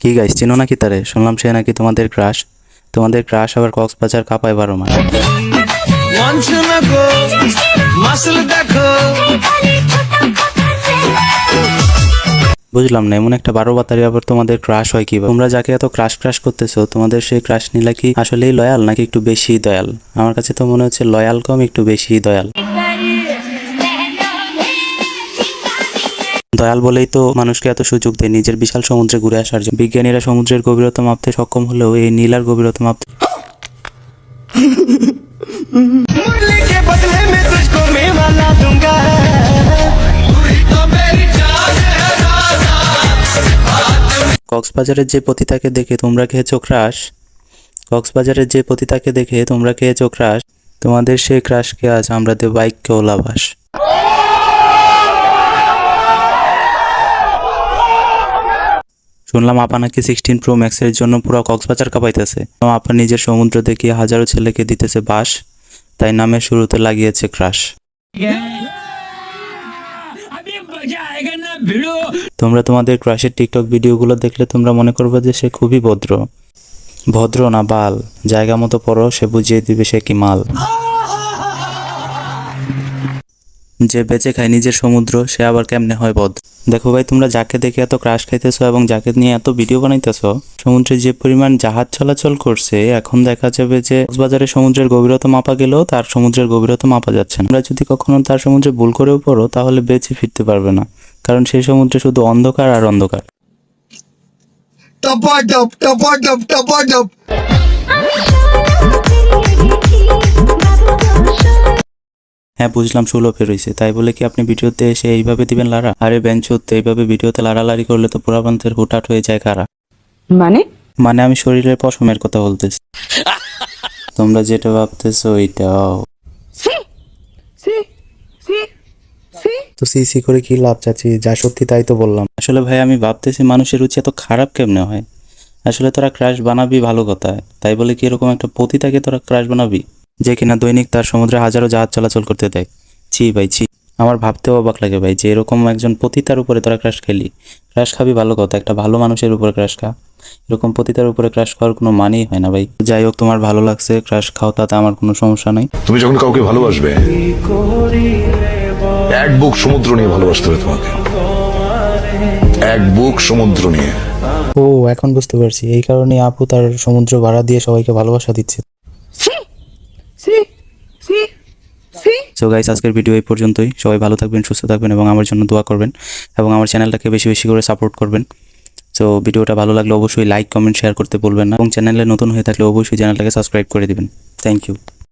কি গাইস চিনো নাকি তারে? শুনলাম সে নাকি তোমাদের ক্রাশ তোমাদের ক্রাশ আবার কক্সবাজার কাপায় বারো মাস। বুঝলাম না, এমন একটা বারো বাতারি আবার তোমাদের ক্রাশ হয় কি তোমরা যাকে এত ক্রাশ ক্রাশ করতেছো, তোমাদের সেই ক্রাশ নিলা কি আসলেই লয়াল নাকি একটু বেশি দয়াল? আমার কাছে তো মনে হচ্ছে লয়াল কম, একটু বেশি দয়াল। দয়াল বলেই তো মানুষকে এত সুযোগ দেয় নিজের বিশাল সমুদ্রে ঘুরে আসার জন্য। বিজ্ঞানীরা সমুদ্রের গভীরতা মাপতে সক্ষম হলেও এই নীলার গভীরতা মাপতে কক্সবাজারের যে পতিতাকে দেখে তোমরা খেয়েছো ক্রাশ কক্সবাজারের যে পতিতাকে দেখে তোমরা খেয়েছো ক্রাশ তোমাদের সেই ক্রাশকে আজ আমরা দেব বাইককে ওলাবাস শুনলাম আপা নাকি সিক্সটিন প্রো ম্যাক্সের জন্য পুরো কক্সবাজার কাঁপাইতেছে। আপা নিজের সমুদ্র দেখিয়ে হাজারো ছেলেকে দিতেছে বাস, তাই নামের শুরুতে লাগিয়েছে ক্রাশ। তোমরা তোমাদের ক্রাশের টিকটক ভিডিওগুলো দেখলে তোমরা মনে করবে যে সে খুবই ভদ্র। ভদ্র না বাল। জায়গা মতো পড়ো সে বুঝিয়ে দিবে সে কি মাল। যে বেঁচে খায় নিজের সমুদ্র, সে আবার কেমনে হয় বদ দেখো ভাই, তোমরা যাকে দেখে এত ক্রাশ খাইতেছো এবং যাকে নিয়ে এত ভিডিও বানাইতেছ, সমুদ্রে যে পরিমাণ জাহাজ চলাচল করছে, এখন দেখা যাবে যে বাজারে সমুদ্রের গভীরতা মাপা গেলেও তার সমুদ্রের গভীরতা মাপা যাচ্ছে না। তোমরা যদি কখনো তার সমুদ্রে ভুল করেও পড়ো, তাহলে বেঁচে ফিরতে পারবে না, কারণ সেই সমুদ্রে শুধু অন্ধকার আর অন্ধকার। টপ টপ টপ টপ টপ হ্যাঁ বুঝলাম ষোলো ফের হয়েছে তাই বলে কি আপনি ভিডিওতে এসে এইভাবে দিবেন লারা? আরে বেঞ্চতে এইভাবে ভিডিওতে লাড়ালাড়ি করলে তো পুরাবান্তের হুটাট হয়ে যায় কারা? মানে? মানে আমি শরীরের পশমের কথা বলতেছি। তোমরা যেটা ভাবতেছো ওইটাও। তো সিসি করে কি লাভ চাচ্ছি? যা সত্যি তাই তো বললাম। আসলে ভাই আমি ভাবতেছি মানুষের রুচি এত খারাপ কেমনে হয়? আসলে তোরা ক্রাশ বানাবি ভালো কথা তাই বলে কি এরকম একটা পতিতাকে তোরা ক্রাশ বানাবি? যে কিনা দৈনিক তার সমুদ্রে হাজারো জাহাজ চলাচল করতে দেয়। ছি ভাই ছি। আমার ভাবতেও অবাক লাগে ভাই যে এরকম একজন পতিতার উপরে তোরা ক্রাশ খেলি। ক্রাশ খাবি ভালো কথা একটা ভালো মানুষের উপরে ক্রাশ খা। এরকম পতিতার উপরে ক্রাশ খাওয়ার কোনো মানেই হয় না ভাই। যাই হোক তোমার ভালো লাগছে ক্রাশ খাও তাতে আমার কোনো সমস্যা নাই। তুমি যখন কাউকে ভালোবাসবে এক বুক সমুদ্র নিয়ে ভালোবাসতে হবে তোমাকে। এক বুক সমুদ্র নিয়ে। ও এখন বুঝতে পারছি। এই কারণে আপু তার সমুদ্র ভাড়া দিয়ে সবাইকে ভালোবাসা দিচ্ছে। সো গাইস আজকের ভিডিও এই পর্যন্তই। সবাই ভালো থাকবেন, সুস্থ থাকবেন এবং আমার জন্য দোয়া করবেন এবং আমার চ্যানেলটাকে বেশি বেশি করে সাপোর্ট করবেন। সো ভিডিওটা ভালো লাগলে অবশ্যই লাইক কমেন্ট শেয়ার করতে বলবেন না। এবং চ্যানেলে নতুন হয়ে থাকলে অবশ্যই চ্যানেলটাকে সাবস্ক্রাইব করে দিবেন। Thank you